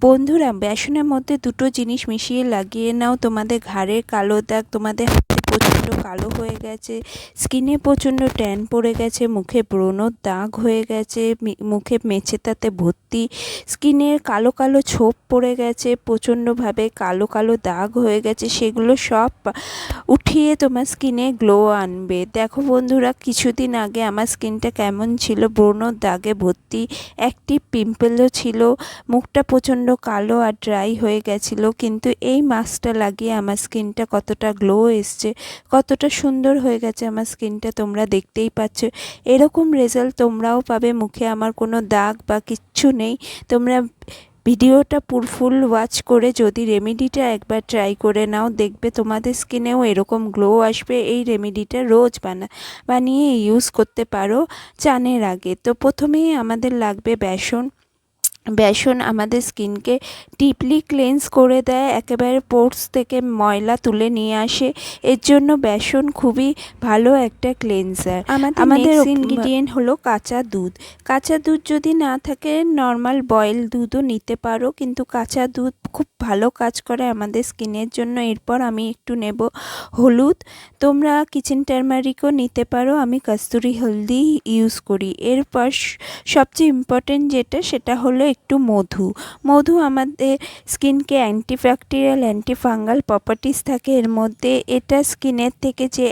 বন্ধুরা বেসনের মধ্যে দুটো জিনিস মিশিয়ে লাগিয়ে নাও। তোমাদের ঘাড়ের কালো দাগ তোমাদের কালো হয়ে গেছে, স্কিনে প্রচণ্ড ট্যান পড়ে গেছে, মুখে ব্রণর দাগ হয়ে গেছে মুখে মেছেতাতে ভর্তি স্কিনের কালো কালো ছোপ পড়ে গেছে, প্রচণ্ডভাবে কালো কালো দাগ হয়ে গেছে, সেগুলো সব উঠিয়ে তোমার স্কিনে গ্লো আনবে। দেখো বন্ধুরা, কিছুদিন আগে আমার স্কিনটা কেমন ছিল ব্রণর দাগে ভর্তি, একটি পিম্পলও ছিল, মুখটা প্রচণ্ড কালো আর ড্রাই হয়ে গেছিল, কিন্তু এই মাস্কটা লাগিয়ে আমার স্কিনটা কতটা গ্লো এসছে কতটা সুন্দর হয়ে গেছে আমার স্কিনটা তোমরা দেখতেই পাচ্ছ। এরকম রেজাল্ট তোমরাও পাবে, মুখে আমার কোনো দাগ বা কিচ্ছু নেই। তোমরা ভিডিওটা ফুল ওয়াচ করে যদি রেমেডিটা একবার ট্রাই করে নাও, দেখবে তোমাদের স্কিনেও এরকম গ্লো আসবে, এই রেমেডিটা রোজ বানা, বানিয়ে ইউজ করতে পারো চানের আগে। তো প্রথমেই আমাদের লাগবে বেসন। বেসন আমাদের স্কিনকে ডিপলি ক্লেন্স করে দেয় একেবারে পোর্স থেকে ময়লা তুলে নিয়ে আসে। এর জন্য বেসন খুবই ভালো একটা ক্লেন্সার আমাদের ইনগ্রিডিয়েন্ট হলো কাঁচা দুধ। কাঁচা দুধ যদি না থাকে নর্মাল বয়েল দুধও নিতে পারো কিন্তু কাঁচা দুধ খুব ভালো কাজ করে আমাদের স্কিনের জন্য। এরপর আমি একটু নেব হলুদ। তোমরা কিচেন টার্মারিকও নিতে পারো আমি কস্তুরি হলদি ইউজ করি। এরপর সবচেয়ে ইম্পর্টেন্ট যেটা সেটা হলো একটু মধু। মধু আমাদের স্কিনকে অ্যান্টিব্যাকটেরিয়াল অ্যান্টিফাঙ্গাল প্রপার্টিস থাকে। এর মধ্যে এটা স্কিনের থেকে যে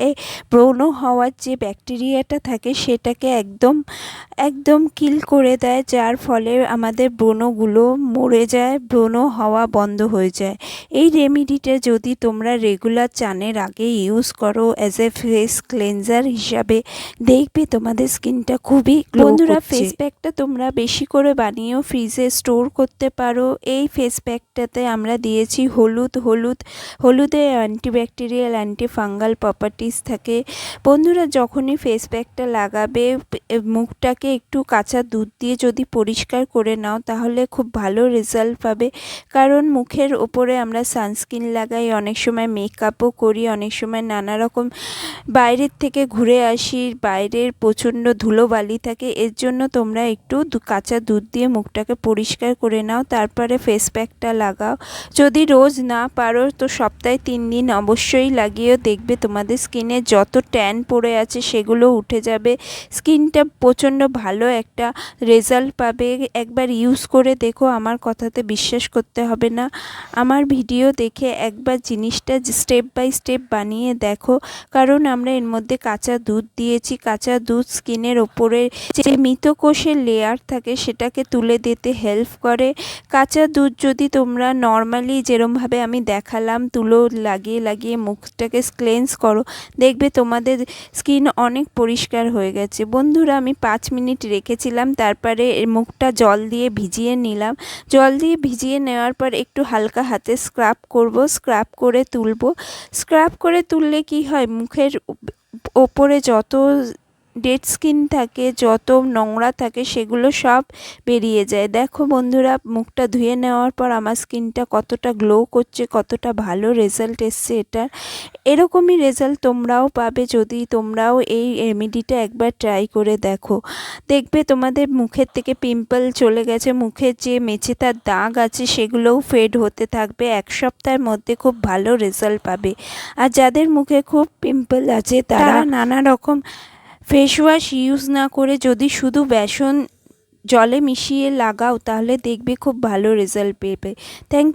ব্রণ হওয়ার যে ব্যাকটেরিয়াটা থাকে সেটাকে একদম একদম কিল করে দেয় যার ফলে আমাদের ব্রণগুলো মরে যায় ব্রণ হওয়া বন্ধ হয়ে যায়। এই রেমিডিটা যদি তোমরা রেগুলার চানের আগে ইউজ করো অ্যাজ এ ফেস ক্লেনজার হিসাবে দেখবে তোমাদের স্কিনটা খুবই বন্ধুরা ফেস প্যাকটা তোমরা বেশি করে বানিয়েও ফ্রিজে স্টোর করতে পারো। এই ফেস প্যাকটাতে আমরা দিয়েছি হলুদ। হলুদ, হলুদে অ্যান্টিব্যাকটেরিয়াল অ্যান্টি ফাঙ্গাল প্রপার্টিস থাকে। বন্ধুরা, যখনই ফেস প্যাকটা লাগাবে মুখটাকে একটু কাঁচা দুধ দিয়ে যদি পরিষ্কার করে নাও, তাহলে খুব ভালো রেজাল্ট পাবে। কারণ মুখের ওপরে আমরা সানস্ক্রিন লাগাই, অনেক সময় মেকআপও করি, অনেক সময় নানা রকম বাইরের থেকে ঘুরে আসি, বাইরের প্রচণ্ড ধুলোবালি থাকে, এর জন্য তোমরা একটু কাঁচা দুধ দিয়ে মুখটাকে পরিষ্কার করে নাও, তারপরে ফেস প্যাকটা লাগাও। যদি রোজ না পারো, তো সপ্তাহে তিন দিন অবশ্যই লাগিয়েও দেখবে তোমাদের স্কিনে যত ট্যান পড়ে আছে সেগুলো উঠে যাবে। স্কিনটা প্রচণ্ড ভালো একটা রেজাল্ট পাবে। একবার ইউজ করে দেখো, আমার কথাতে বিশ্বাস করতে হবে না। আমার ভিডিও দেখে একবার জিনিসটা স্টেপ বাই স্টেপ বানিয়ে দেখো। কারণ আমরা এর মধ্যে কাঁচা দুধ দিয়েছি। কাঁচা দুধ স্কিনের ওপরে যে মৃতকোষের লেয়ার থাকে, সেটাকে তুলে দিতে হেল্প করে। কাঁচা দুধ যদি তোমরা নর্মালি যেরমভাবে আমি দেখালাম, তুলো লাগিয়ে লাগিয়ে মুখটাকে ক্লেন্স করো, দেখবে তোমাদের স্কিন অনেক পরিষ্কার হয়ে গেছে। বন্ধুরা, আমি পাঁচ মিনিট রেখেছিলাম, তারপরে মুখটা জল দিয়ে ভিজিয়ে নিলাম। জল দিয়ে ভিজিয়ে নেওয়ার পর একটু হালকা হাতে স্ক্রাব করব স্ক্রাব করে তুলব। স্ক্রাব করে তুললে কি হয়, মুখের ওপরে যত ডেড স্কিন থাকে, যত নোংরা থাকে সেগুলো সব বেরিয়ে যায়। দেখো বন্ধুরা, মুখটা ধুয়ে নেওয়ার পর আমার স্কিনটা কতটা গ্লো করছে, কতটা ভালো রেজাল্ট এসছে এটার এরকমই রেজাল্ট তোমরাও পাবে যদি তোমরাও এই রেমেডিটা একবার ট্রাই করে দেখো। দেখবে তোমাদের মুখের থেকে পিম্পল চলে গেছে, মুখের যে মেচেতার দাগ আছে সেগুলোও ফেড হতে থাকবে, এক সপ্তাহের মধ্যে খুব ভালো রেজাল্ট পাবে। আর যাদের মুখে খুব পিম্পল আছে তারা নানা রকম ফেস ওয়াশ ইউজ না করে যদি শুধু বেসন জলে মিশিয়ে লাগাও, তাহলে দেখবে খুব ভালো রেজাল্ট পেবে। থ্যাংক